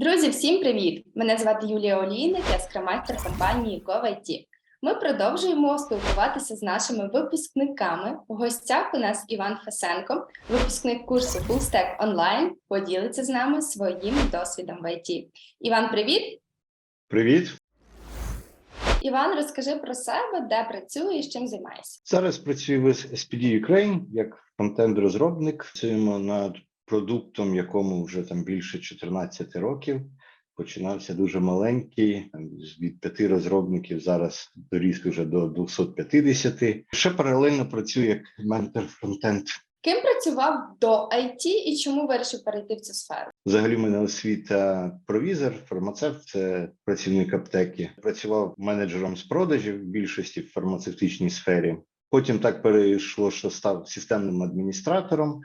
Друзі, всім привіт! Мене звати Юлія Олійник, я скрамайстер компанії GoVIT. Ми продовжуємо спілкуватися з нашими випускниками. У гостях у нас Іван Фесенко, випускник курсу FullStack Online, поділиться з нами своїм досвідом в ІТ. Іван, привіт! Привіт! Іван, розкажи про себе, де працюєш, чим займаєшся. Зараз працюю в SPD Ukraine як фронтенд-розробник. Працюємо над продуктом, якому вже там більше 14 років. Починався дуже маленький, від п'яти розробників. Зараз доріс вже до 250. Ще паралельно працюю як ментор фронтенд. Ким працював до IT і чому вирішив перейти в цю сферу? Взагалі, в мене освіта провізор, фармацевт, це працівник аптеки. Працював менеджером з продажів в більшості в фармацевтичній сфері. Потім так перейшло, що став системним адміністратором.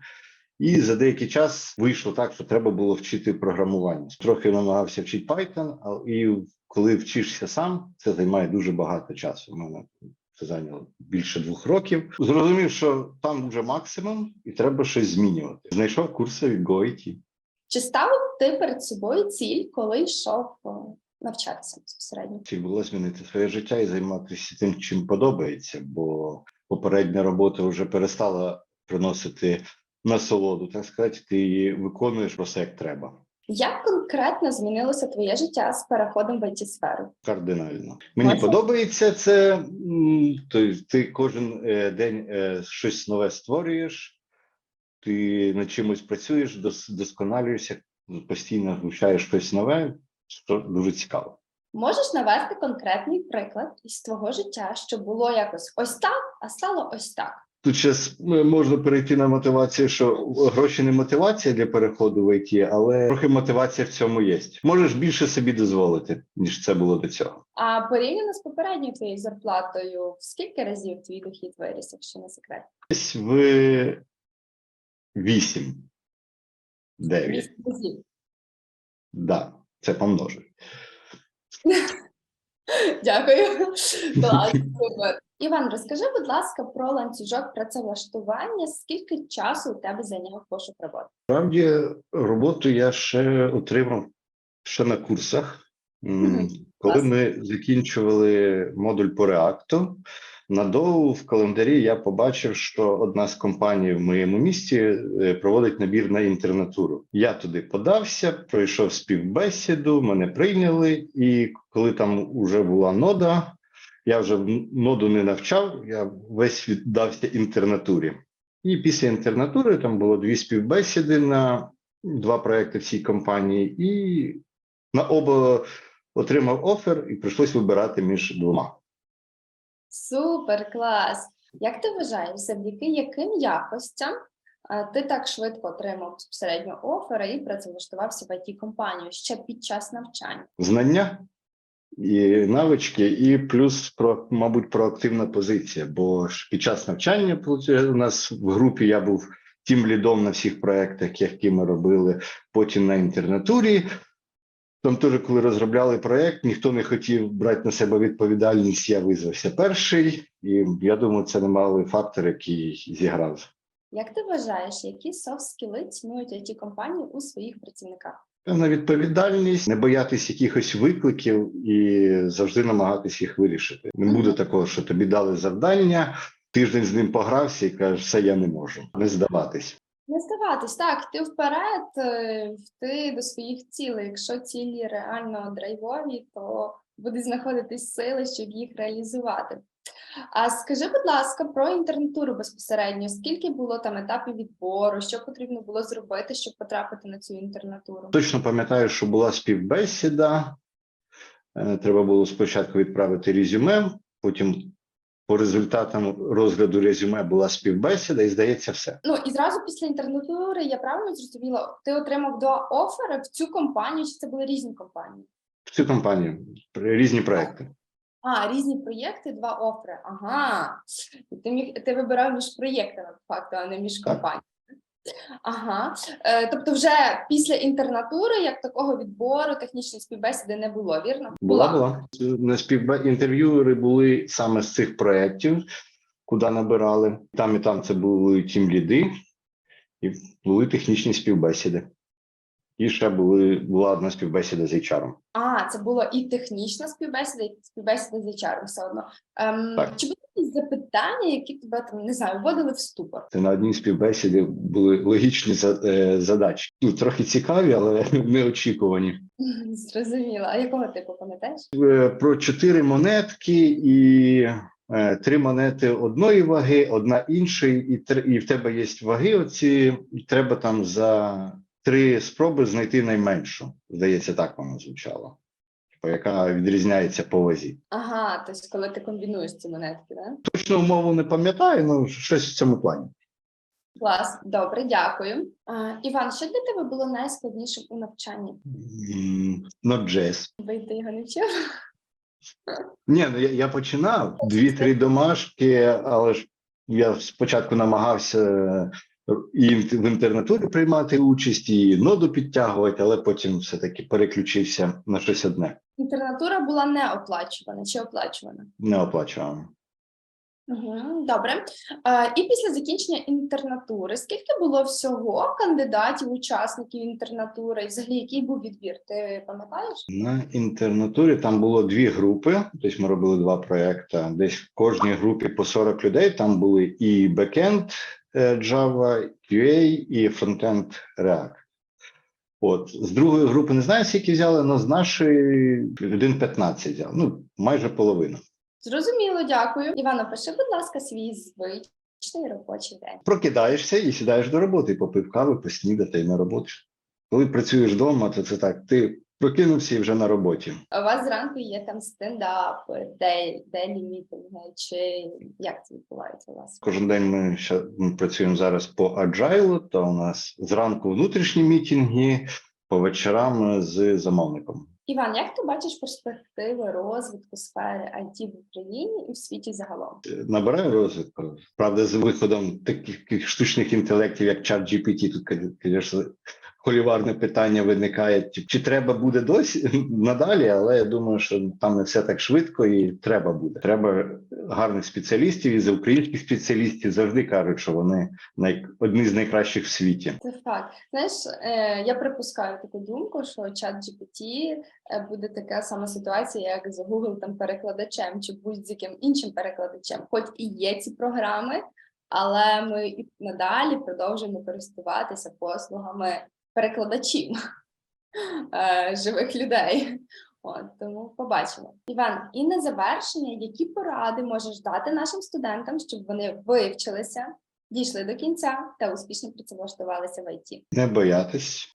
І за деякий час вийшло так, що треба було вчити програмування. Трохи намагався вчити Python, а і коли вчишся сам, це займає дуже багато часу. У мене це зайняло більше двох років. Зрозумів, що там вже максимум, і треба щось змінювати. Знайшов курси від GoIT. Чи ставив ти перед собою ціль, коли йшов е, навчатися безпосередньо? Ціль було змінити своє життя і займатися тим, чим подобається, бо попередня робота вже перестала приносити насолоду, так сказати, ти її виконуєш просто як треба. Як конкретно змінилося твоє життя з переходом в it сферу? Кардинально мені Можна? подобається це. Тобто ти кожен е, день е, щось нове створюєш, ти над чимось працюєш, дос- досконалюєшся, постійно вивчаєш щось нове, що дуже цікаво. Можеш навести конкретний приклад із твого життя, що було якось ось так, а стало ось так. Тут зараз можна перейти на мотивацію, що гроші не мотивація для переходу в ІТ, але трохи мотивація в цьому є. Можеш більше собі дозволити, ніж це було до цього. А порівняно з попередньою твоєю зарплатою, в скільки разів твій дохід виріс, якщо не секрет? Десь в 8, 9. Вісім разів. Да, це помножить. Дякую. Клас, супер. Іван, розкажи, будь ласка, про ланцюжок працевлаштування. Скільки часу у тебе зайняв пошук роботи? Справді, роботу я ще отримав ще на курсах. Коли ми закінчували модуль по реакту, на доу в календарі я побачив, що одна з компаній в моєму місті е, проводить набір на інтернатуру. Я туди подався, пройшов співбесіду, мене прийняли, і коли там вже була нода, я вже ноду не навчав, я весь віддався інтернатурі. І після інтернатури там було дві співбесіди на два проекти в цій компанії, і на оба отримав офер, і прийшлось вибирати між двома. Супер, клас. Як ти вважаєш, завдяки яким якостям ти так швидко отримав безпосередньо офери і працевлаштувався в it компанію ще під час навчання? Знання і навички, і плюс про, мабуть, проактивна позиція. Бо ж під час навчання у нас в групі я був тим лідом на всіх проектах, які ми робили. Потім на інтернатурі. Там теж, коли розробляли проект, ніхто не хотів брати на себе відповідальність. Я визвався перший, і я думаю, це немалий фактор, який зіграв. Як ти вважаєш, які софт скіли цінують it компанії у своїх працівниках? Певна відповідальність, не боятись якихось викликів і завжди намагатись їх вирішити. Не буде такого, що тобі дали завдання, тиждень з ним погрався і кажеш, все я не можу. Не здаватись. Не здаватись, так, ти вперед, е, ти до своїх цілей. Якщо цілі реально драйвові, то будуть знаходитись сили, щоб їх реалізувати. А скажи, будь ласка, про інтернатуру безпосередньо. Скільки було там етапів відбору, що потрібно було зробити, щоб потрапити на цю інтернатуру? Точно пам'ятаю, що була співбесіда. Е, Треба було спочатку відправити резюме, потім по результатам розгляду резюме була співбесіда, і здається, все. Ну і зразу після інтернатури я правильно зрозуміла, ти отримав два офери в цю компанію, чи це були різні компанії? В цю компанію різні проекти. А, різні проєкти, два офери. Ага. Ти міг ти вибирав між проєктами, по факту, а не між компаніями. Ага. Е, тобто, вже після інтернатури, як такого відбору, технічної співбесіди не було, вірно? Була була на співбе інтерв'юери були саме з цих проєктів, куди набирали. Там і там це були тім ліди, і були технічні співбесіди. І ще були була одна співбесіда з HR. А, це було і технічна співбесіда, і співбесіда з HR все одно. Ем, Так. Чи були якісь запитання, які тебе там не знаю, вводили в ступор? Це на одній співбесіді були логічні за- е, задачі. Ну, трохи цікаві, але неочікувані. Зрозуміла. А якого типу пам'ятаєш? Е, Про чотири монетки і е, три монети одної ваги, одна іншої, і, тр- і в тебе є ваги. Оці і треба там за три спроби знайти найменшу. Здається, так воно звучало. Типу, яка відрізняється по вазі. Ага, тобто коли ти комбінуєш ці монетки, да? Точно умову не пам'ятаю, ну щось в цьому плані. Клас, добре, дякую. А, Іван, що для тебе було найскладнішим у навчанні? М, Node.js. Вийти його не вчив? Ні, ну я, я починав дві-три домашки, але ж я спочатку намагався і в інтернатурі приймати участь, і ноду підтягувати, але потім все-таки переключився на щось одне. Інтернатура була не оплачувана чи оплачувана? Не оплачував. Угу, добре. І після закінчення інтернатури, скільки було всього кандидатів, учасників інтернатури? І взагалі, який був відбір? Ти пам'ятаєш? На інтернатурі там було дві групи. Тобто ми робили два проекти. Десь в кожній групі по 40 людей. Там були і бекенд Java, QA і фронтенд React. От з другої групи не знаю, скільки взяли, але з нашої один 15 взяв. Ну майже половина. Зрозуміло, дякую. Івано, пиши, будь ласка, свій звичний робочий день. Прокидаєшся і сідаєш до роботи, попив кави, поснідати і на роботу. Коли працюєш вдома, то це так. Ти прокинувся і вже на роботі. А У вас зранку є там стендап, де, делі мітинги, чи як це відбувається у вас? Кожен день ми, ще, ми працюємо зараз по agile, то у нас зранку внутрішні мітинги, по вечорам з замовником. Іван, як ти бачиш перспективи розвитку сфери IT в Україні і в світі загалом? Набирає розвитку. Правда, з виходом таких, штучних інтелектів, як чат GPT, тут, звісно, холіварне питання виникає, чи, чи треба буде досі надалі, але я думаю, що там не все так швидко і треба буде. Треба гарних спеціалістів і за українських спеціалістів завжди кажуть, що вони най, одні з найкращих в світі. Це факт. Знаєш, е, я припускаю таку думку, що чат GPT е, буде така сама ситуація, як з Google там перекладачем чи будь-яким іншим перекладачем. Хоч і є ці програми, але ми і надалі продовжуємо користуватися послугами перекладачів е, живих людей. От тому побачимо. Іван, і на завершення, які поради можеш дати нашим студентам, щоб вони вивчилися, дійшли до кінця та успішно працевлаштувалися в ІТ? Не боятись,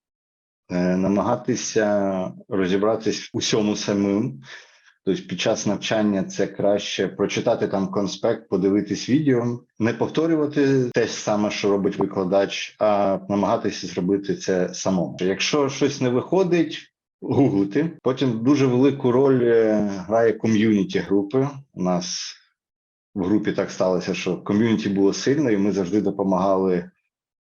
е, намагатися розібратись усьому самим. Тобто під час навчання це краще прочитати там конспект, подивитись відео, не повторювати те ж саме, що робить викладач, а намагатися зробити це самому. Якщо щось не виходить, гуглити. Потім дуже велику роль е, грає ком'юніті групи. У нас в групі так сталося, що ком'юніті було сильно, і ми завжди допомагали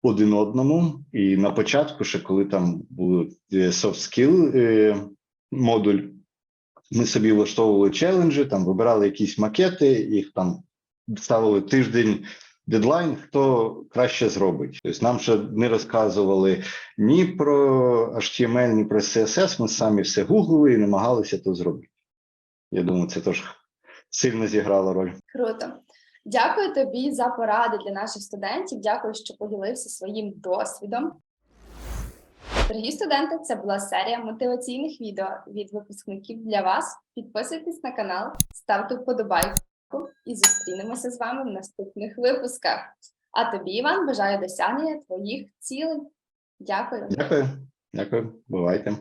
один одному. І на початку, ще коли там був е, soft skill е, модуль, ми собі влаштовували челенджі, там вибирали якісь макети, їх там ставили тиждень. Дедлайн, хто краще зробить. Тобто нам ще не розказували ні про HTML, ні про CSS. Ми самі все гуглили і намагалися то зробити. Я думаю, це теж сильно зіграло роль. Круто. Дякую тобі за поради для наших студентів. Дякую, що поділився своїм досвідом. Дорогі студенти, це була серія мотиваційних відео від випускників для вас. Підписуйтесь на канал, ставте вподобайку і зустрінемося з вами в наступних випусках. А тобі, Іван, бажаю досягнення твоїх цілей. Дякую. Дякую, дякую, бувайте.